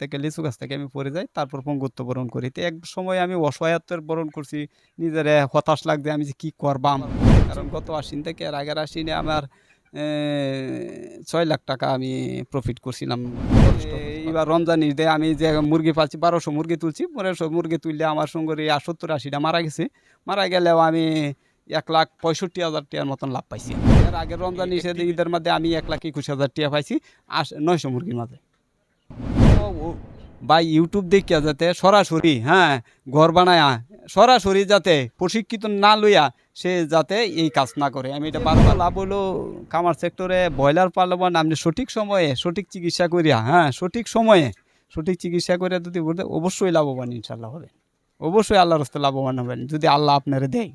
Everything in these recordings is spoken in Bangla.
থেকে লিচু গাছ থেকে আমি পড়ে যাই তারপর পঙ্গুত্ব বরণ করি। তো এক সময় আমি অসহায়ত্বের বরণ করছি নিজের হতাশ লাগছে আমি যে কী করবাম কারণ গত আশ্বিন থেকে এর আগের আশ্বিনে আমার ছয় লাখ টাকা আমি প্রফিট করছিলাম। এইবার রমজান ঈদে আমি যে মুরগি পাচ্ছি বারোশো মুরগি তুলছি বারোশো মুরগি তুললে আমার সঙ্গে এই সত্তর আশিটা মারা গেছে। মারা গেলেও আমি এক লাখ পঁয়ষট্টি হাজার টাকার মতন লাভ পাইছি। এর আগের রমজান ঈদের মধ্যে আমি এক লাখ একুশ হাজার টাকা পাইছি আশ নয়শো মুরগির মাঝে। বা ইউটিউব দেখিয়া যাতে সরাসরি হ্যাঁ ঘর বানায়া, সরাসরি যাতে প্রশিক্ষিত না লইয়া সে যাতে এই কাজ না করে। আমি এটা বারবার লাভ হলো কামার সেক্টরে, ব্রয়লার পালন আপনি সঠিক সময়ে সঠিক চিকিৎসা করিয়া হ্যাঁ সঠিক সময়ে সঠিক চিকিৎসা করে যদি করতে অবশ্যই লাভবান ইনশাল্লাহ হবে অবশ্যই আল্লাহর হস্তে লাভবান হবেন, যদি আল্লাহ আপনারে দেয়।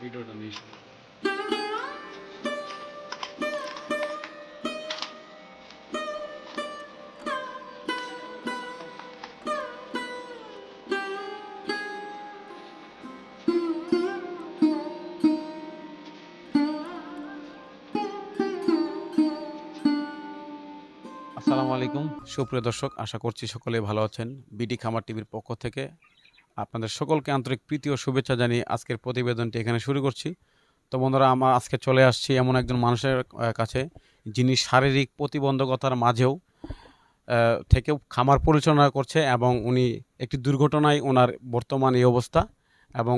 ভিডিওটা নিয়ে আসসালামু আলাইকুম। সুপ্রিয় দর্শক, আশা করছি সকলে ভালো আছেন। বিডি খামার টিভির পক্ষ থেকে আপনাদের সকলকে আন্তরিক প্রীতি ও শুভেচ্ছা জানিয়ে আজকের প্রতিবেদনটি এখানে শুরু করছি। তো বন্ধুরা, আমরা আজকে চলে আসছি এমন একজন মানুষের কাছে যিনি শারীরিক প্রতিবন্ধকতার মাঝেও থেকেও খামার পরিচালনা করছে এবং উনি একটি দুর্ঘটনায় ওনার বর্তমান এই অবস্থা এবং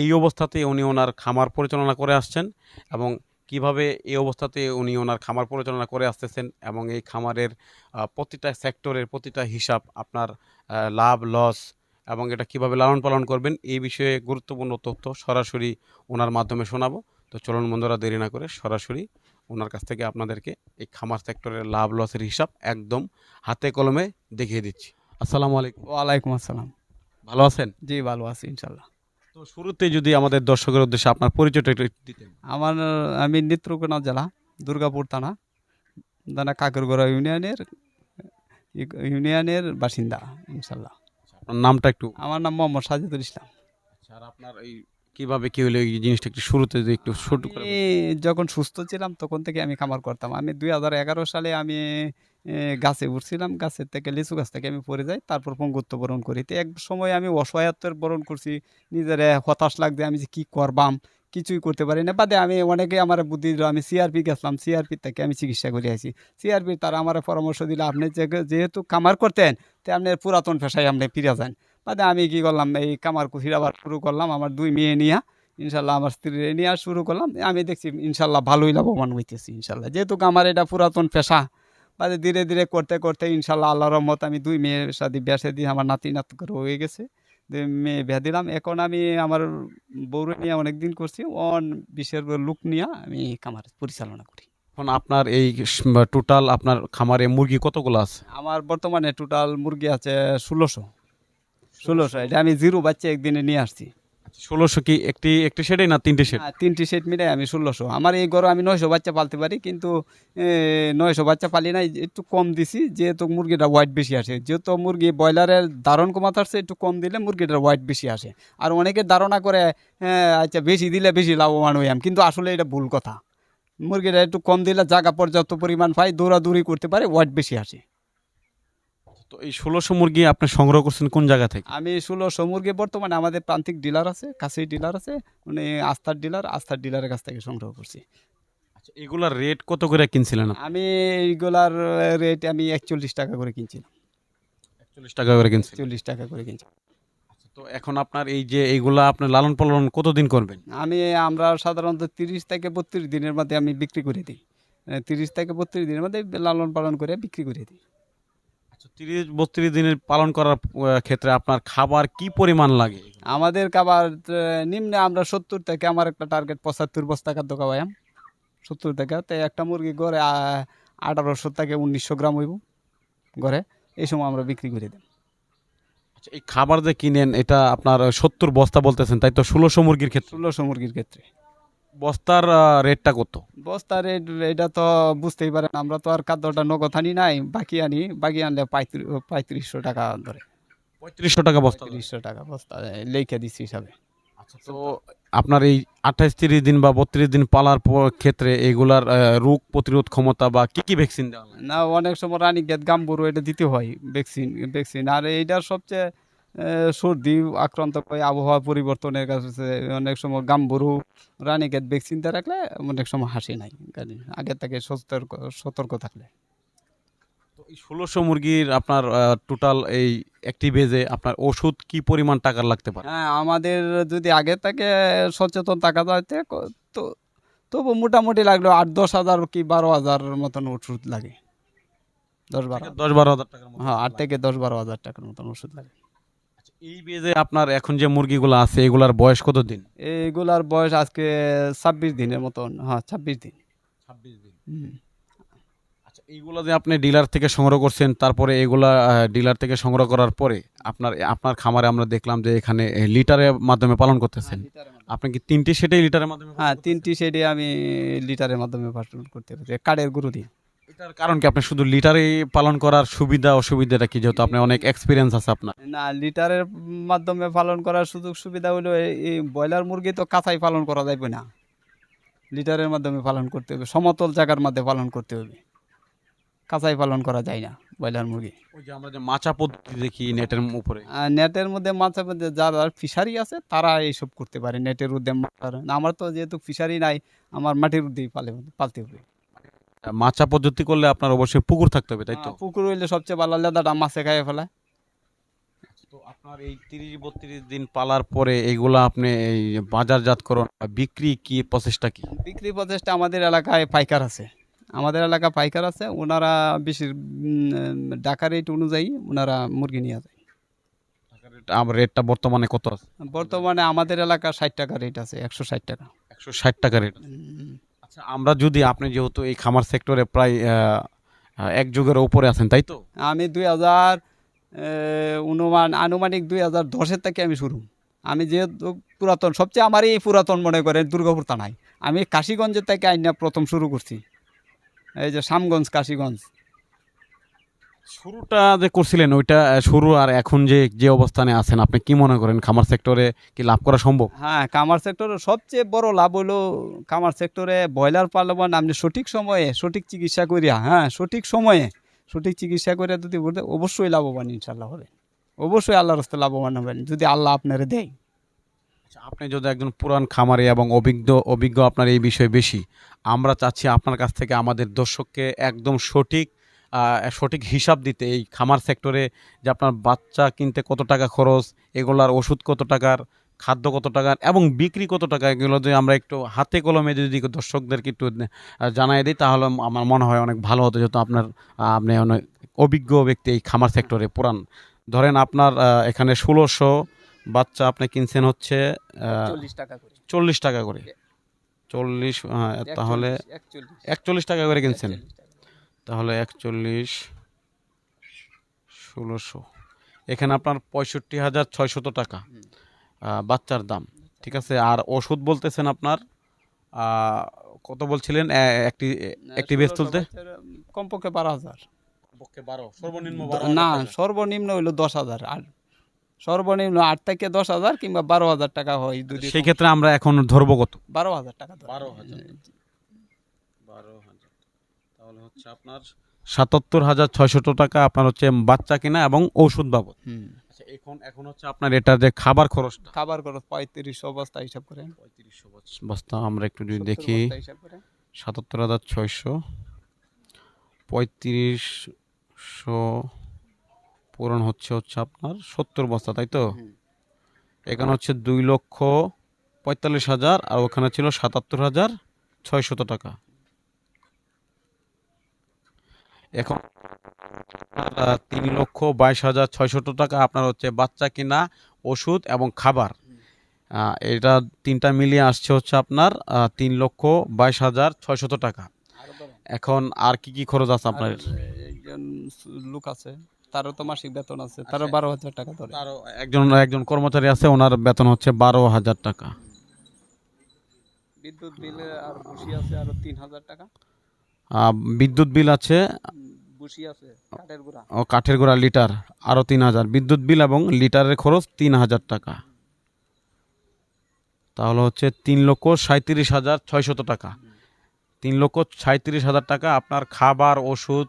এই অবস্থাতে উনি ওনার খামার পরিচালনা করে আসছেন এবং কীভাবে এই অবস্থাতে উনি ওনার খামার পরিচালনা করে আসতেছেন এবং এই খামারের প্রতিটা সেক্টরের প্রতিটা হিসাব আপনার লাভ, লস এবং এটা কীভাবে লালন পালন করবেন এই বিষয়ে গুরুত্বপূর্ণ তথ্য সরাসরি ওনার মাধ্যমে শোনাবো। তো চলুন বন্ধুরা দেরি না করে সরাসরি ওনার কাছ থেকে আপনাদেরকে এই খামার সেক্টরের লাভ লসের হিসাব একদম হাতে কলমে দেখিয়ে দিচ্ছি। আসসালামু আলাইকুম। ওয়ালাইকুম আসসালাম। ভালো আছেন? জি ভালো আছি ইনশাল্লাহ তো শুরুতে যদি আমাদের দর্শকের উদ্দেশ্যে আপনার পরিচয়টা একটু দিতেন। আমার আমি নেত্রকোনা জেলা দুর্গাপুর থানা দানা কাকরগড়া ইউনিয়নের ইউনিয়নের বাসিন্দা ইনশাল্লাহ আপনার নামটা একটু আমার নাম মোহাম্মদ সাজিদুল ইসলাম। আচ্ছা, আর আপনার এই কীভাবে কি হলো এই জিনিসটা একটু শুরুতে যদি একটু ছোট করে যখন সুস্থ ছিলাম তখন থেকে আমি খামার করতাম। আমি দুই হাজার এগারো সালে আমি গাছে উঠছিলাম। গাছের থেকে লিচু গাছ থেকে আমি পড়ে যাই তারপর পঙ্গুত্ব বরণ করি। তো এক সময় আমি অসহায়ত্বের বরণ করছি। নিজের হতাশ লাগছে আমি যে কী করবাম? কিছুই করতে পারি না। বাদে আমি অনেকে আমার বুদ্ধি দিল, আমি সিআরপি গেছিলাম সিআরপি থেকে আমি চিকিৎসা করে আছি সিআরপি তারা আমার পরামর্শ দিল, আপনি যেহেতু কামার করতেন, তো আপনি পুরাতন পেশায় আপনি ফিরে যান। বাদে আমি কি করলাম, এই কামার কুচির আবার শুরু করলাম আমার দুই মেয়ে নিয়ে। ইনশাল্লাহ আমার স্ত্রী নিয়ে শুরু করলাম। আমি দেখছি ইনশাল্লাহ ভালোই লাভবান হইতেছি ইনশাল্লাহ। যেহেতু আমার এটা পুরাতন পেশা, বাদে ধীরে ধীরে করতে করতে ইনশাল্লাহ আল্লাহর রহমত আমি দুই মেয়ের সাথে বেসে দিয়ে আমার নাতি নাত করে হয়ে গেছে। মেয়ে দিলাম। এখন আমি আমার বউরে নিয়ে অনেকদিন করছি। অন বিশের লুক নিয়ে আমি খামার পরিচালনা করি। এখন আপনার এই টোটাল আপনার খামারে মুরগি কতগুলো আছে? আমার বর্তমানে টোটাল মুরগি আছে ষোলোশো। ষোলোশো এটা আমি জিরো বাচ্চা একদিনে নিয়ে আসছি। ষোলোশো কি একটি একটি শেডে না তিনটি শেড হ্যাঁ, তিনটি সেট মিলে আমি ষোলোশো। আমার এই গরু আমি নয়শো বাচ্চা পালতে পারি কিন্তু নয়শো বাচ্চা পালি না একটু কম দিছি যেহেতু মুরগিটা ওয়াইট বেশি আসে। যেহেতু মুরগি ব্রয়লারের ধারণ কমাতে আসছে একটু কম দিলে মুরগিটার ওয়াইট বেশি আসে। আর অনেকে ধারণা করে আচ্ছা বেশি দিলে বেশি লাভবান হইয়াম কিন্তু আসলে এটা ভুল কথা। মুরগিটা একটু কম দিলে জায়গা পর্যাপ্ত পরিমাণ পাই দৌড়াদৌড়ি করতে পারে ওয়াইট বেশি আসে। তো এই ষোলোশো মুরগি আপনি সংগ্রহ করছেন কোন জায়গা থেকে? আমি ষোলোশো মুরগি বর্তমানে আমাদের প্রান্তিক ডিলার আছে কাছেই ডিলার আছে মানে আস্থার ডিলার আস্থার ডিলারের কাছ থেকে সংগ্রহ করছি। আচ্ছা এগুলার রেট কত করে কিনছিলেন? আমি এইগুলার রেট আমি একচল্লিশ টাকা করে কিনছিলাম। একচল্লিশ টাকা করে কিনছি চল্লিশ টাকা করে কিনছি তো এখন আপনার এই যে এইগুলা আপনি লালন পালন কতদিন করবেন? আমি আমরা সাধারণত তিরিশ থেকে বত্রিশ দিনের মধ্যে আমি বিক্রি করে দিই। তিরিশ থেকে বত্রিশ দিনের মধ্যে লালন পালন করে বিক্রি করে দিই। আচ্ছা তিরিশ বত্রিশ দিনের পালন করার ক্ষেত্রে আপনার খাবার কি পরিমাণ লাগে? আমাদের খাবার নিম্নে আমরা সত্তর থেকে আমার একটা টার্গেট পঁচাত্তর বস্তা খাদ্য খাওয়াইম সত্তর থেকে তো একটা মুরগি গড়ে আঠারোশো থেকে উনিশশো গ্রাম হইব ঘরে এই সময় আমরা বিক্রি করে দিই আচ্ছা এই খাবার যে কিনেন এটা আপনার সত্তর বস্তা বলতেছেন তাই তো ষোলোশো মুরগির ক্ষেত্রে? ষোলোশো মুরগির ক্ষেত্রে। বস্তার রেটটা কত? বস্তার রেট এটা তো বুঝতেই পারেন আমরা তো আর খাদ্যটা নগদ আনি নাই বাকি আনি বাকি আনলে পঁয়ত্রিশশো টাকা ধরে। পঁয়ত্রিশশো টাকা বস্তা পঁয়ত্রিশশো টাকা বস্তা লেখে দিচ্ছি হিসাবে। তো আপনার এই আঠাইশ তিরিশ দিন বা বত্রিশ দিন পালার পর ক্ষেত্রে এগুলার রোগ প্রতিরোধ ক্ষমতা বা কি কি ভ্যাকসিন দেওয়া না অনেক সময় রানী গেট গাম্বুরু এটা দিতে হয় ভ্যাকসিন ভ্যাকসিন আর এইটার সবচেয়ে সর্দি আক্রান্ত করে আবহাওয়া পরিবর্তনের কাছে অনেক সময় গাম্বুরু রানী গেট ভ্যাকসিন দিয়ে রাখলে অনেক সময় হাসি নাই। আগে থেকে সতর্ক সতর্ক থাকলে। ষোলোশো মুরগির আপনার টোটাল এই একটি বেজে আপনার ওষুধ কি পরিমাণ টাকার লাগতে পারে? হ্যাঁ আমাদের যদি আগে থেকে সচেতন থাকা যায় তে তবু মোটামুটি লাগল আট দশ হাজার কি বারো হাজার মতন ওষুধ লাগে। দশ বারো দশ বারো হাজার টাকার মতো হ্যাঁ আট থেকে দশ বারো হাজার টাকার মতন ওষুধ লাগে। এই বেজে আপনার এখন যে মুরগিগুলো আছে এগুলার বয়স কত দিন এইগুলার বয়স আজকে ছাব্বিশ দিনের মতন হ্যাঁ ছাব্বিশ দিন। ছাব্বিশ দিন। আচ্ছা এইগুলো যে আপনি ডিলার থেকে সংগ্রহ করছেন তারপরে এগুলা ডিলার থেকে সংগ্রহ করার পরে আপনার আপনার খামারে আমরা দেখলাম যে এখানে লিটারের মাধ্যমে পালন করতেছেন। আপনি কি তিনটি সেটাই লিটারের মাধ্যমে হ্যাঁ তিনটি সেটে আমি লিটারের মাধ্যমে পালন করতে পারি কাঠের গুরু দিয়ে। এটার কারণ কি? আপনি শুধু লিটারে পালন করার সুবিধা অসুবিধাটা কি? যেহেতু আপনার অনেক এক্সপিরিয়েন্স আছে আপনার। না লিটারের মাধ্যমে পালন করার সুযোগ সুবিধা হলো এই- ব্রয়লার মুরগি তো কাঁচাই পালন করা যাবে না। লিটারের মাধ্যমে পালন করতে হবে সমতল জায়গার মধ্যে পালন করতে হবে। কাঁচাই পালন করা যায় না ব্রয়লার মুরগি। ওই যে আমরা যে মাচা পদ্ধতি দেখি নেটের উপরে। নেটের মধ্যে মাছের মধ্যে যারা ফিশারি আছে তারা এইসব করতে পারে নেটের উদ্যম আমার তো যেহেতু ফিশারি নাই আমার মাটির উদ্যেই পালে পালতে হবে। মাচা পদ্ধতি করলে আপনার অবশ্যই পুকুর থাকতে হবে তাই তো? পুকুর হইলে সবচেয়ে ভালো লেদাটা মাছে খাইয়ে ফেলায়। তো আপনার এই তিরিশ বত্রিশ দিন পালার পরে এগুলা আপনি এই বাজারজাতকরণ বা বিক্রি কি প্রচেষ্টা কি? বিক্রি প্রচেষ্টা আমাদের এলাকায় পাইকার আছে। আমাদের এলাকা পাইকার আছে ওনারা বেশি ডাকা রেট অনুযায়ী ওনারা মুরগি নিয়ে যায়। আমার রেটটা বর্তমানে কত আছে? বর্তমানে আমাদের এলাকা ষাট টাকা রেট আছে একশো ষাট টাকা। একশো ষাট টাকা রেট আচ্ছা আমরা যদি আপনি যেহেতু এই খামার সেক্টরে প্রায় এক যুগের উপরে আছেন, তাই তো? আমি দুই হাজার অনুমান, আনুমানিক দুই হাজার দশের থেকে আমি শুরু। আমি যেহেতু পুরাতন, সবচেয়ে আমারই পুরাতন মনে করেন দুর্গাপুর থানায়। আমি কাশীগঞ্জের থেকে আইনা প্রথম শুরু করছি। এই যে শামগঞ্জ, কাশিগঞ্জ। শুরুটা যে করছিলেন ওইটা শুরু আর এখন যে যে অবস্থানে আছেন আপনি কি মনে করেন খামার সেক্টরে কি লাভ করা সম্ভব? হ্যাঁ খামার সেক্টরে সবচেয়ে বড় লাভ হলো খামার সেক্টরে ব্রয়লার পালন আপনি সঠিক সময়ে সঠিক চিকিৎসা করিয়া হ্যাঁ সঠিক সময়ে সঠিক চিকিৎসা করে যদি করতে অবশ্যই লাভবান ইনশাল্লাহ হবে অবশ্যই আল্লাহর রাস্তায় লাভবান হবেন যদি আল্লাহ আপনারে দেয়। আচ্ছা, আপনি যদি একজন পুরান খামারি এবং অভিজ্ঞ অভিজ্ঞ আপনার এই বিষয়ে বেশি আমরা চাচ্ছি আপনার কাছ থেকে আমাদের দর্শককে একদম সঠিক সঠিক হিসাব দিতে। এই খামার সেক্টরে যে আপনার বাচ্চা কিনতে কত টাকা খরচ এগুলার ওষুধ কত টাকার খাদ্য কত টাকার এবং বিক্রি কত টাকা এগুলো যদি আমরা একটু হাতে কলমে যদি দর্শকদেরকে একটু জানাই দিই তাহলে আমার মনে হয় অনেক ভালো হতো যেহেতু আপনার আপনি অনেক অভিজ্ঞ ব্যক্তি এই খামার সেক্টরে পুরান। ধরেন আপনার এখানে ষোলোশো বাচ্চা আপনি কিনছেন হচ্ছে চল্লিশ টাকা করে। চল্লিশ তাহলে একচল্লিশ। টাকা করে কিনছেন। তাহলে একচল্লিশ ষোলোশো। এখানে আপনার পঁয়ষট্টি হাজার ছয়শত টাকা বাচ্চার দাম ঠিক আছে? আর ওষুধ বলতেছেন আপনার কত বলছিলেন? একটি একটি বেশ তুলতে? কমপক্ষে বারো হাজার। বারো সর্বনিম্ন না সর্বনিম্ন হইল দশ হাজার আর সর্বনিম্ন আট থেকে দশ হাজার কিংবা বারো হাজার টাকা হয় সেই ক্ষেত্রে আমরা এখন ধরবো কত? বারো হাজার টাকা বারো হাজার। বারো হাজার। তাহলে হচ্ছে আপনার সাতাত্তর হাজার ছয়শত টাকা আপনার হচ্ছে বাচ্চা কিনা এবং ঔষধ বাবদ। আচ্ছা এখন এখন হচ্ছে আপনার এটা যে খাবার খরচটা। খাবার খরচ পঁয়ত্রিশশো বস্তা হিসাব করেন। পঁয়ত্রিশশো বস্তা আমরা একটু যদি দেখি। সাতাত্তর হাজার ছয়শো পঁয়ত্রিশশো পূরণ হচ্ছে হচ্ছে আপনার সত্তর বস্তা তাই তো? এখানে হচ্ছে দুই লক্ষ পঁয়তাল্লিশ হাজার আর ওখানে ছিল সাতাত্তর হাজার ছয়শত টাকা। এখন তিন লক্ষ বাইশ হাজার ছয়শত টাকা আপনার হচ্ছে বাচ্চা কিনা ওষুধ এবং খাবার। এটা তিনটা মিলিয়ে আসছে হচ্ছে আপনার তিন লক্ষ বাইশ হাজার ছয়শত টাকা। এখন আর কি কি খরচ আছে আপনার? একজন লোক আছে তারও তো মাসিক বেতন আছে তারও আচ্ছা। বারো হাজার টাকা ধরে। তারও একজন একজন কর্মচারী আছে ওনার বেতন হচ্ছে বারো হাজার টাকা। বিদ্যুৎ বিল আর বসি আছে আরও তিন হাজার টাকা। বিদ্যুৎ বিল আছে। ও কাঠের গোড়া লিটার আরও তিন হাজার। বিদ্যুৎ বিল এবং লিটারের খরচ তিন হাজার টাকা। তাহলে হচ্ছে তিন লক্ষ সাঁত্রিশ হাজার ছয়শত টাকা। তিন লক্ষ সাঁত্রিশ হাজার টাকা আপনার খাবার ওষুধ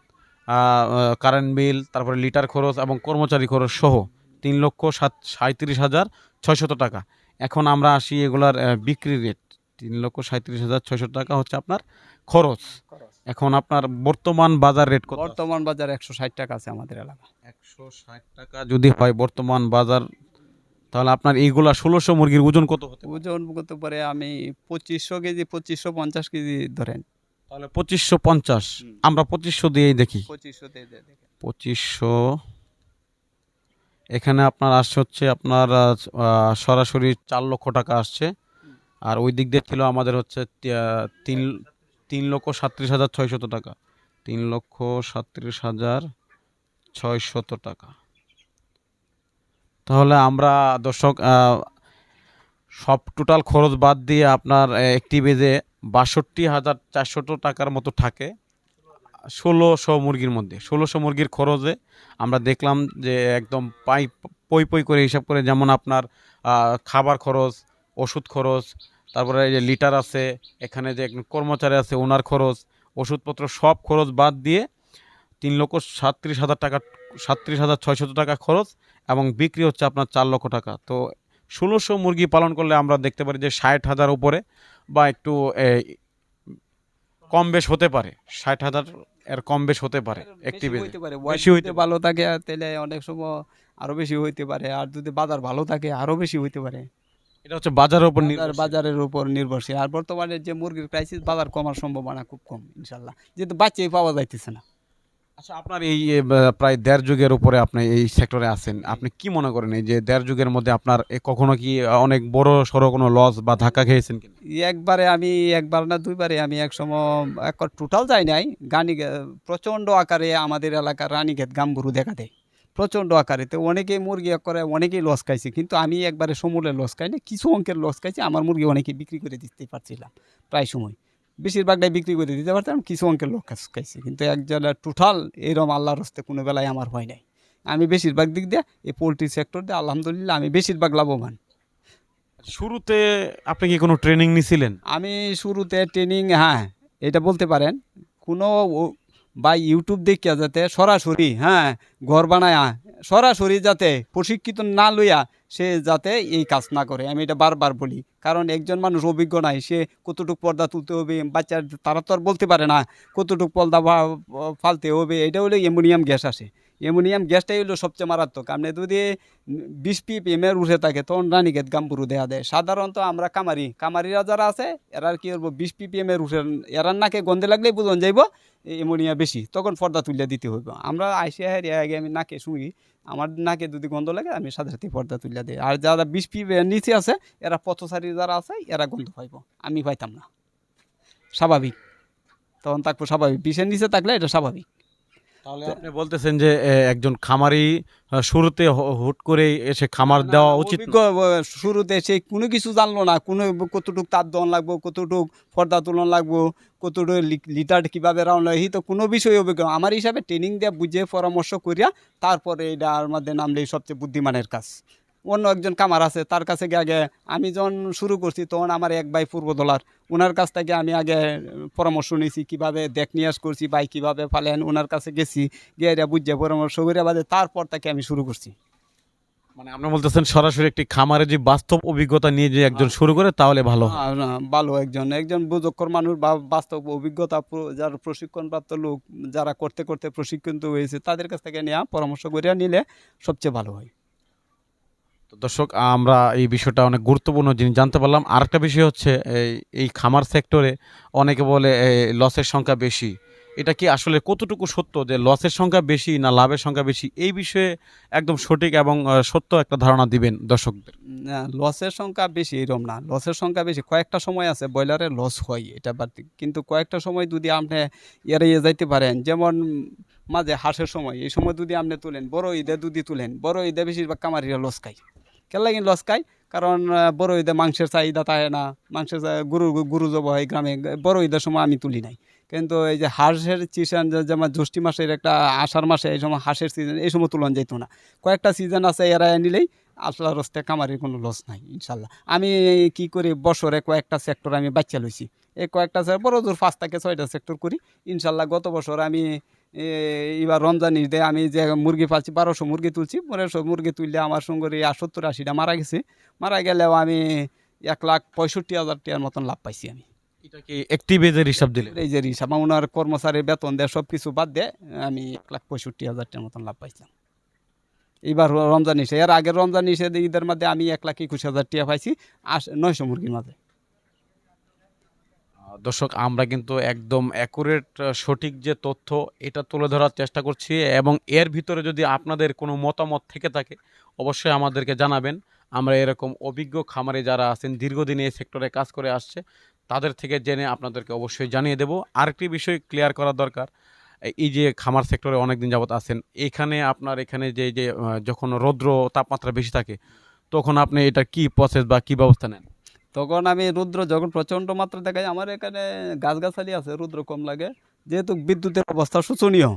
কারেন্ট বিল তারপরে লিটার খরচ এবং কর্মচারী খরচ সহ তিন লক্ষ সাত সাঁত্রিশ হাজার ছয়শত টাকা। এখন আমরা আসি এগুলার বিক্রি রেট তিন লক্ষ সাঁত্রিশ হাজার ছয়শো টাকা হচ্ছে আপনার খরচ। এখন আপনার বর্তমান বাজার রেট কত? বর্তমান বাজার একশো ষাট টাকা আছে আমাদের এলাকা একশো ষাট টাকা যদি হয় বর্তমান বাজার তাহলে আপনার এইগুলা ষোলোশো মুরগির ওজন কত হতে ওজন করতে পারে আমি পঁচিশশো কেজি পঁচিশশো পঞ্চাশ কেজি ধরেন। তাহলে পঁচিশশো পঞ্চাশ। আমরা পঁচিশশো দিয়েই দেখি। পঁচিশশো দিয়ে পঁচিশশো। এখানে আপনার আসছে হচ্ছে আপনার সরাসরি চার লক্ষ টাকা আসছে। আর ওই দিক দিয়ে ছিল আমাদের হচ্ছে তিন তিন লক্ষ সাতত্রিশ হাজার ছয়শত টাকা। তিন লক্ষ সাতত্রিশ হাজার ছয়শত টাকা। তাহলে আমরা দর্শক সব টোটাল খরচ বাদ দিয়ে আপনার একটি বেজে বাষট্টি হাজার চারশত টাকার মতো থাকে ষোলোশো মুরগির মধ্যে। ষোলোশো মুরগির খরচে আমরা দেখলাম যে একদম পাই, পই পই করে হিসাব করে যেমন আপনার খাবার খরচ ওষুধ খরচ তারপরে এই যে লিটার আছে এখানে যে একজন কর্মচারী আছে ওনার খরচ ওষুধপত্র সব খরচ বাদ দিয়ে তিন লক্ষ সাতত্রিশ হাজার টাকা সাতত্রিশ হাজার ছয়শত টাকা খরচ এবং বিক্রি হচ্ছে আপনার চার লক্ষ টাকা। তো ষোলোশো মুরগি পালন করলে আমরা দেখতে পারি যে ষাট হাজার উপরে বা একটু কম বেশ হতে পারে। ষাট হাজার এর কম বেশ হতে পারে একটি বেশি হইতে ভালো থাকে তাহলে অনেক সময় আরও বেশি হইতে পারে আর যদি বাজার ভালো থাকে আরও বেশি হইতে পারে। এটা হচ্ছে বাজারের উপর নির্ভরশীল। বাজারের উপর নির্ভরশীল। আর বর্তমানে যে মুরগির ক্রাইসিস বাজার কমার সম্ভাবনা খুব কম ইনশাল্লাহ। যেহেতু বাচ্চাই পাওয়া যাইতেছে না। আচ্ছা আপনার এই প্রায় দেড় যুগের উপরে আপনি এই সেক্টরে আছেন। আপনি কি মনে করেন এই যে দেড় যুগের মধ্যে আপনার কখনো কি অনেক বড় সড়ো কোনো লস বা ধাক্কা খেয়েছেন একবারে আমি একবার না দুইবারে আমি এক সময় একবার টোটাল যাই নাই। গানি প্রচণ্ড আকারে আমাদের এলাকার রানীক্ষেত গাম্বুরু দেখা দেয়। প্রচণ্ড আকারে তো অনেকেই মুরগি করে অনেকেই লস খাইছে। কিন্তু আমি একবারে সমূলে লস খাই না কিছু অঙ্কের লস খাইছি আমার মুরগি অনেকে বিক্রি করে দিতে পারছিলাম প্রায় সময়। বেশিরভাগটাই বিক্রি করে দিতে পারতাম কিছু অঙ্কের লস খাইছি কিন্তু একজন টোটাল এরম আল্লাহর হস্তে কোনো বেলায় আমার হয় নাই। আমি বেশিরভাগ দিক দিয়ে এই পোলট্রি সেক্টর দিয়ে আলহামদুলিল্লাহ আমি বেশিরভাগ লাভবান। শুরুতে আপনি কি কোনো ট্রেনিং নিছিলেন? আমি শুরুতে ট্রেনিং হ্যাঁ এটা বলতে পারেন। কোনো বা ইউটিউব দেখিয়া যাতে সরাসরি হ্যাঁ ঘর বানায়া, সরাসরি যাতে প্রশিক্ষিত না লইয়া সে যাতে এই কাজ না করে। আমি এটা বারবার বলি, কারণ একজন মানুষ অভিজ্ঞ নাই, সে কতটুকু পর্দা তুলতে হবে বাচ্চার তারা তো আর বলতে পারে না কতটুকু পর্দা ফালতে হবে, এটা হলো অ্যামোনিয়াম গ্যাস আসে। অ্যামোনিয়াম গ্যাসটাই হলো সবচেয়ে মারাত্মক। আপনি যদি বিশ পিপিএম এর উঠে থাকে, তখন রানীক্ষেত গাম্বুরু দেয়া দেয়। সাধারণত আমরা কামারি, কামারিরা যারা আছে, এরা কি করব বিশ পিপিএম এর উঠে এরার নাকে গন্ধে লাগলেই বুঝন যাইব এমোনিয়া বেশি, তখন পর্দা তুলিয়া দিতে হইব। আমরা আইসে হেরিয়া আগে আমি নাকে শুই, আমার নাকে যদি গন্ধ লাগে, আমি সাথে সাথে পর্দা তুলিয়া দিই। আর যারা বিশ পি নিচে আছে, এরা পথচারী যারা আছে, এরা গন্ধ পাইব। আমি পাইতাম না। স্বাভাবিক। তখন থাকব স্বাভাবিক। বিষের নিচে থাকলে এটা স্বাভাবিক। তাহলে আপনি বলতেছেন যে একজন খামারি শুরুতে হুট করে এসে খামার দেওয়া উচিত শুরুতে সে কোনো কিছু জানলো না কোনো কতটুকু তার দন লাগবো কতটুকু পর্দা তুলন লাগবো কতটুকু লিটার কীভাবে রাউন্ড এই তো কোনো বিষয় অভিজ্ঞ আমার হিসাবে ট্রেনিং দিয়ে বুঝে পরামর্শ করিয়া তারপরে এটা আমাদের নামলে সবচেয়ে বুদ্ধিমানের কাজ। অন্য একজন কামার আছে তার কাছে গিয়ে আগে আমি যখন শুরু করছি তখন আমার এক ভাই পূর্ব দলার ওনার কাছ থেকে আমি আগে পরামর্শ নিয়েছি কীভাবে দেখ নিয়াস করছি ভাই কীভাবে ফালেন ওনার কাছে গেছি গিয়ে এটা বুঝে পরামর্শ করে বাদে তারপর তাকে আমি শুরু করছি। মানে আপনি বলতেছেন সরাসরি একটি খামারে যে বাস্তব অভিজ্ঞতা নিয়ে যে একজন শুরু করে তাহলে ভালো হয়। ভালো একজন। একজন বুঝক্ষর মানুষ বা বাস্তব অভিজ্ঞতা যারা প্রশিক্ষণপ্রাপ্ত লোক যারা করতে করতে প্রশিক্ষিত হয়েছে তাদের কাছ থেকে নেওয়া পরামর্শ করে নিলে সবচেয়ে ভালো হয়। তো দর্শক, আমরা এই বিষয়টা অনেক গুরুত্বপূর্ণ জিনিস জানতে পারলাম। আরেকটা বিষয় হচ্ছে, এই খামার সেক্টরে অনেকে বলে লসের সংখ্যা বেশি। এটা কি আসলে কতটুকু সত্য যে লসের সংখ্যা বেশি না লাভের সংখ্যা বেশি? এই বিষয়ে একদম সঠিক এবং সত্য একটা ধারণা দিবেন দর্শকদের। লসের সংখ্যা বেশি এরকম না। লসের সংখ্যা বেশি। কয়েকটা সময় আছে, ব্রয়লারে লস হয় এটা বাড়তি কিন্তু কয়েকটা সময় যদি আপনি এড়িয়ে যাইতে পারেন, যেমন মাঝে হাঁসের সময়, এই সময় যদি আপনি তুলেন, বড় ঈদে যদি তুলেন, বড় ঈদে বেশিরভাগ কামারিরা লস খায়। কেন লাগে লস খায়? কারণ বড় ঈদে মাংসের চাহিদা থাকে না। মাংসের গরু গরু জব হয় গ্রামে। বড় ঈদের সময় আমি তুলি নাই। কিন্তু এই যে হাঁসের সিজন যেমন জ্যৈষ্ঠী মাসের একটা, আষাঢ় মাসে এই সময় হাঁসের সিজন এই সময় তুলন যেত না। কয়েকটা সিজন আছে, এরা নিলেই আসলা রস্তে কামারির কোনো লস নাই ইনশাল্লাহ আমি কি করি, বছরে কয়েকটা সেক্টর আমি বাচ্চা লইছি। এই কয়েকটা বড় দূর পাঁচ থেকে ছয়টা সেক্টর করি। ইনশাল্লাহ গত বছর আমি এবার রমজান ঈদে আমি যে মুরগি পালছি বারোশো মুরগি তুলছি বারোশো মুরগি তুললে আমার সঙ্গে সত্তর আশিটা মারা গেছে। মারা গেলেও আমি এক লাখ পঁয়ষট্টি হাজার টাকার মতন লাভ পাইছি আমি। এটা একটি বেজের হিসাব দিলেন? এই যে হিসাব ওনার কর্মচারীর বেতন দেয় সব কিছু বাদ দিয়ে আমি এক লাখ পঁয়ষট্টি হাজার টাকার মতন লাভ পাইছিলাম। এইবার রমজান ইসে এর আগের রমজান ইসে ঈদের মধ্যে আমি এক লাখ একুশ হাজার টাকা পাইছি আশ নয়শো মুরগির মাঝে। দর্শক, আমরা কিন্তু একদম অ্যাকুরেট সঠিক যে তথ্য এটা তুলে ধরার চেষ্টা করছি এবং এর ভিতরে যদি আপনাদের কোনো মতামত থেকে থাকে, অবশ্যই আমাদেরকে জানাবেন। আমরা এরকম অভিজ্ঞ খামারে যারা আছেন, দীর্ঘদিন এই সেক্টরে কাজ করে আসছে, তাদের থেকে জেনে আপনাদেরকে অবশ্যই জানিয়ে দেব। আরেকটি বিষয় ক্লিয়ার করা দরকার, এই- যে খামার সেক্টরে অনেকদিন যাবত আছেন, এখানে আপনার এখানে যে যে যখন রৌদ্র তাপমাত্রা বেশি থাকে, তখন আপনি এটা কি প্রসেস বা কি ব্যবস্থা নেন? তখন আমি রুদ্র যখন প্রচণ্ড মাত্রা দেখাই, আমার এখানে গাছগাছালি আছে, রুদ্র কম লাগে। যেহেতু বিদ্যুতের অবস্থা শোচনীয়,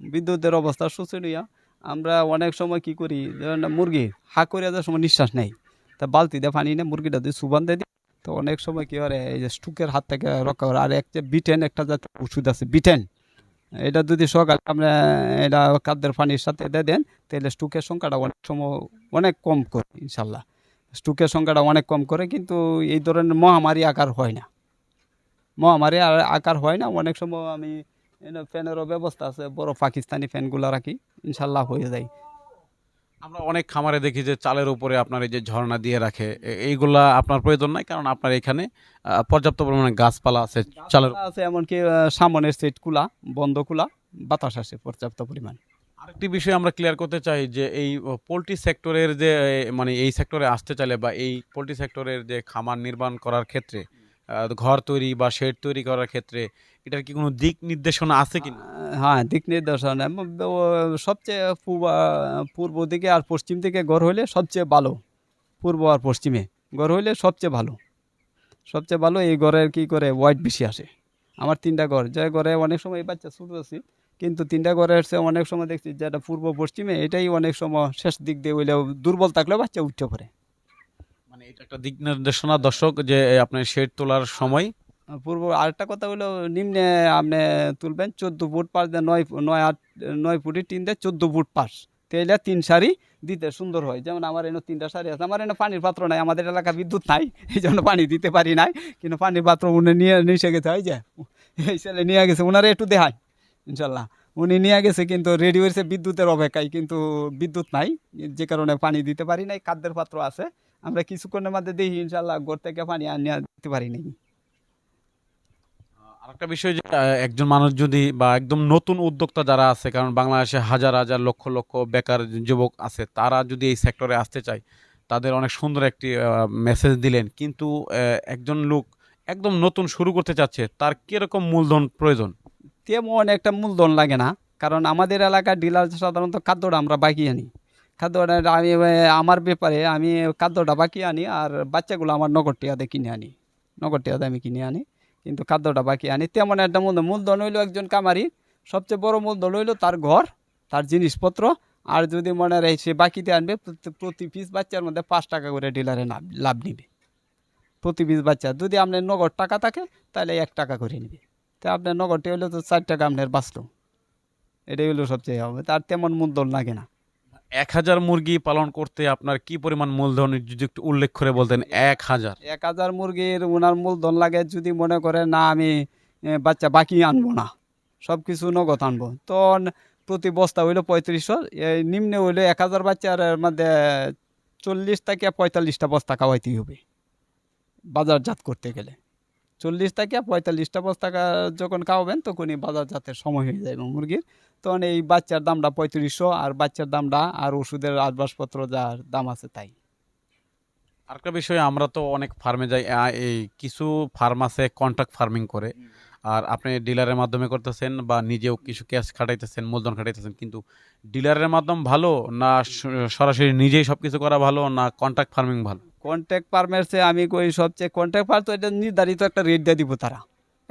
বিদ্যুতের অবস্থা শোচনীয়, আমরা অনেক সময় কি করি মুরগি হা করে যাওয়ার সময় নিঃশ্বাস নেই। তা বালতি দিয়ে পানি নিয়ে মুরগিটা দিয়ে সুবান দিয়ে দিই। তো অনেক সময় কি হয়, এই যে স্টুকের হাত থেকে রক্ষা করে, আর একটা বিটেন একটা জাতীয় ওষুধ আছে, বিটেন। এটা যদি সকালে আমরা এটা খাদ্যের পানির সাথে দিয়ে দেন, তাহলে স্টুকের সংখ্যাটা অনেক সময় অনেক কম করে, ইনশাল্লাহ। স্টুকের সংখ্যাটা অনেক কম করে কিন্তু এই ধরনের মহামারী আকার হয় না। মহামারী আর আকার হয় না অনেক সময় আমি ফ্যানেরও ব্যবস্থা আছে বড় পাকিস্তানি ফ্যানগুলো রাখি ইনশাল্লাহ হয়ে যায়। আমরা অনেক খামারে দেখি যে চালের উপরে আপনার এই যে ঝর্ণা দিয়ে রাখে এইগুলা আপনার প্রয়োজন নাই কারণ আপনার এখানে পর্যাপ্ত পরিমাণে গাছপালা আছে চালের আছে এমনকি সামনের সেট কুলা বন্ধ কুলা বাতাস আসে পর্যাপ্ত পরিমাণ। আরেকটি বিষয় আমরা ক্লিয়ার করতে চাই যে এই পোলট্রি সেক্টরের যে মানে এই সেক্টরে আসতে চাইলে বা এই পোলট্রি সেক্টরের যে খামার নির্মাণ করার ক্ষেত্রে ঘর তৈরি বা শেড তৈরি করার ক্ষেত্রে এটার কি কোনো দিক নির্দেশনা আছে কি হ্যাঁ দিক নির্দেশনা সবচেয়ে পূর্ব পূর্ব দিকে আর পশ্চিম দিকে ঘর হইলে সবচেয়ে ভালো। পূর্ব আর পশ্চিমে ঘর হইলে সবচেয়ে ভালো। সবচেয়ে ভালো এই ঘরের কি করে হোয়াইট বেশি আসে। আমার তিনটা ঘর যে ঘরে অনেক সময় এই বাচ্চা শুরু আছি কিন্তু তিনটা ঘরের সে অনেক সময় দেখছি যেটা পূর্ব পশ্চিমে এটাই অনেক সময় শেষ দিক দিয়ে হইলেও দুর্বল থাকলেও বাচ্চা উঠতে পারে। মানে এটা একটা দিক নির্দেশনা দর্শক যে আপনার শেড তোলার সময়। পূর্ব আরেকটা কথা হলো নিম্নে আপনি তুলবেন চোদ্দ ফুট পাশ দিয়ে নয় নয় আট নয় ফুটের তিন দিয়ে চোদ্দ ফুট পাশ। তাইলে তিন শাড়ি দিতে সুন্দর হয়। যেমন আমার এনে তিনটা শাড়ি আছে আমার এনে পানির পাত্র নাই আমাদের এলাকা বিদ্যুৎ নাই এই জন্য পানি দিতে পারি নাই কিন্তু পানির পাত্র উনি নিয়ে নিয়ে গেছে হয় যে এই ছেলে নিয়ে গেছে ওনারা একটু দেখায় ইনশাল্লাহ। উনি নিয়ে গেছে কিন্তু রেডি হয়েছে বিদ্যুতের অপেক্ষায়, কিন্তু বিদ্যুৎ নাই, যে কারণে পানি দিতে পারি নাই, খাদ্যের পাত্র আছে। আমরা কিছুক্ষণের মধ্যে দেখি ইনশাল্লাহ ঘর থেকে পানি আনিয়ে দিতে পারি নাই। আরেকটা বিষয় যে একজন মানুষ যদি বা একদম নতুন উদ্যোক্তা যারা আছে, কারণ বাংলাদেশে হাজার হাজার লক্ষ লক্ষ বেকার যুবক আছে, তারা যদি এই সেক্টরে আসতে চায়, তাদের অনেক সুন্দর একটি মেসেজ দিলেন। কিন্তু একজন লোক একদম নতুন শুরু করতে চাচ্ছে, তার কীরকম মূলধন প্রয়োজন? তেমন একটা মূলধন লাগে না। কারণ আমাদের এলাকার ডিলার সাধারণত খাদ্যটা আমরা বাকি আনি। খাদ্যটা আমি, আমার ব্যাপারে আমি খাদ্যটা বাকি আনি আর বাচ্চাগুলো আমার নগদ টিয়াতে কিনে আনি। নগদ টিয়াতে আমি কিনে আনি, কিন্তু খাদ্যটা বাকি আনি। তেমন একটা মূলধন মূলধন হইল একজন কামারি সবচেয়ে বড় মূলধন হইল তার ঘর, তার জিনিসপত্র। আর যদি মনে রাখে সে বাকিতে আনবে, প্রতি- পিস বাচ্চার মধ্যে পাঁচ টাকা করে ডিলারে লাভ নিবে। প্রতি পিস বাচ্চা, যদি আপনার নগদ টাকা থাকে, তাহলে এক টাকা করে নেবে। তা আপনার নগদটি হলে তো চার টাকা আপনার বাঁচলো। এটাই হলো সবচেয়ে হবে। তার তেমন মূলধন লাগে না। এক হাজার মুরগি পালন করতে আপনার কি পরিমাণ মূলধন যদি একটু উল্লেখ করে বলতেন এক হাজার? এক হাজার মুরগির ওনার মূলধন লাগে যদি মনে করে না আমি বাচ্চা বাকি আনব না। সব কিছু নগদ আনব। তখন প্রতি বস্তা হইল পঁয়ত্রিশশো। এই নিম্নে হইল এক হাজার বাচ্চার মধ্যে চল্লিশ থেকে পঁয়তাল্লিশটা বস্তা খাওয়াইতেই হবে। বাজারজাত করতে গেলে। চল্লিশ থেকে পঁয়তাল্লিশটা বস্তা কা- যখন খাওয়াবেন তখনই বাজার বাজারজাতের সময় হয়ে যাবে মুরগির। তখন এই বাচ্চার দামটা পঁয়ত্রিশশো আর বাচ্চার দামটা আর ওষুধের আসবাবপত্র যার দাম আছে তাই। আরেকটা বিষয়, আমরা তো অনেক ফার্মে যাই এই কিছু ফার্ম আছে কন্ট্রাক্ট ফার্মিং করে। আর আপনি ডিলারের মাধ্যমে করতেছেন বা নিজেও কিছু ক্যাশ খাটাইতেছেন, মূলধন খাটাইতেছেন, কিন্তু ডিলারের মাধ্যম ভালো না সরাসরি নিজেই সব কিছু করা ভালো না কন্ট্রাক্ট ফার্মিং ভালো? কন্ট্যাক্ট ফার্মের আমি কই সবচেয়ে কন্ট্যাক্ট ফার্ম তো এটা নির্ধারিত একটা রেট দিয়ে দিব তারা।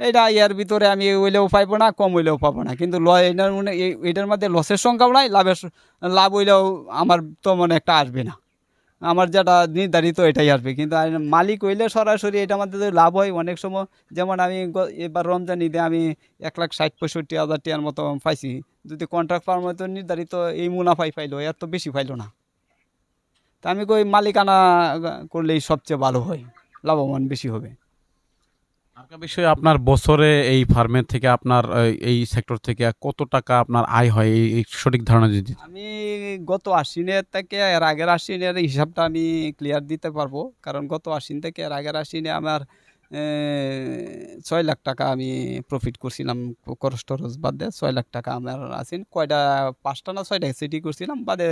এটা এর ভিতরে আমি হইলেও পাইবো না, কম হইলেও পাবো না। কিন্তু ল এটার মানে এটার মধ্যে লসের সংখ্যাও নাই, লাভের লাভ হইলেও আমার তো মনে একটা আসবে না। আমার যেটা নির্ধারিত এটাই আসবে। কিন্তু মালিক হইলে সরাসরি এটা যদি লাভ হয়, অনেক সময় যেমন আমি এবার রমজান ঈদে আমি এক লাখ ষাট, পঁয়ষট্টি হাজার টাকার মতো পাইছি। যদি কন্ট্রাক্ট ফার্ম হয়তো নির্ধারিত এই মুনাফাই পাইলো এর তো বেশি পাইলো না। তা আমি কই মালিকানা করলেই সবচেয়ে ভালো হয় লাভবান বেশি হবে। বিষয় আপনার বছরে এই ফার্মের থেকে আপনার এই- সেক্টর থেকে কত টাকা আপনার আয় হয়? এই সঠিক ধারণা যদি আমি গত আশ্বিনের থেকে এর আগের আশ্বিনের হিসাবটা আমি ক্লিয়ার দিতে পারব। কারণ গত আশ্বিন থেকে এর আগের আশ্বিনে আমার ছয় লাখ টাকা আমি প্রফিট করছিলাম খরচ টরচ বাদ দিয়ে ছয় লাখ টাকা আমার আছেন। কয়টা পাঁচটা না ছয়টা সিটি করছিলাম বাদে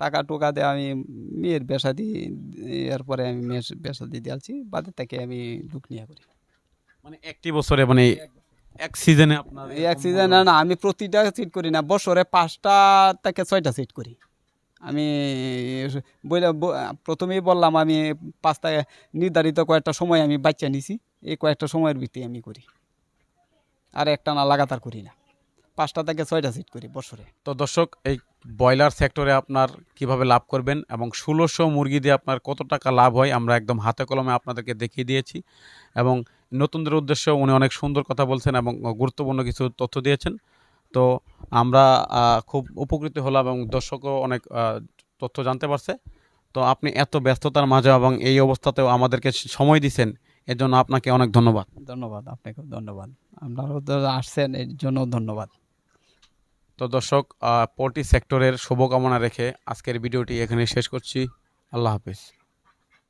টাকা টোকা দিয়ে আমি মেয়ের বেসা দিই এরপরে আমি মেয়ের বেসা দিয়ে দিয়েছি বাদে থেকে আমি লুক নিয়ে করি। মানে একটি বছরে মানে এক সিজনে আপনার এক সিজন না না আমি প্রতিটা সিট করি না বছরে পাঁচটা থেকে ছয়টা সিট করি। আমি বইলে প্রথমেই বললাম আমি পাঁচটা নির্ধারিত কয়েকটা সময় আমি বাচ্চা নিছি এই কয়েকটা সময়ের ভিত্তি আমি করি। আর একটা না লাগাতার করি না। পাঁচটা থেকে ছয়টা সিট করি বছরে। তো দর্শক এই ব্রয়লার সেক্টরে আপনার কীভাবে লাভ করবেন এবং ষোলোশো মুরগি দিয়ে আপনার কত টাকা লাভ হয় আমরা একদম হাতে কলমে আপনাদেরকে দেখিয়ে দিয়েছি। এবং নতুনদের উদ্দেশ্য উনি অনেক সুন্দর কথা বলছেন এবং গুরুত্বপূর্ণ কিছু তথ্য দিয়েছেন। তো আমরা খুব উপকৃত হলাম এবং দর্শকও অনেক তথ্য জানতে পারছে। তো আপনি এত ব্যস্ততার মাঝে এবং এই অবস্থাতেও আমাদেরকে সময় দিচ্ছেন এর জন্য আপনাকে অনেক ধন্যবাদ। ধন্যবাদ আপনাকেও ধন্যবাদ। আপনারাও আসছেন এর জন্য ধন্যবাদ। তো দর্শক পোলট্রি সেক্টরের শুভকামনা রেখে আজকের ভিডিওটি এখানে শেষ করছি। আল্লাহ হাফিজ।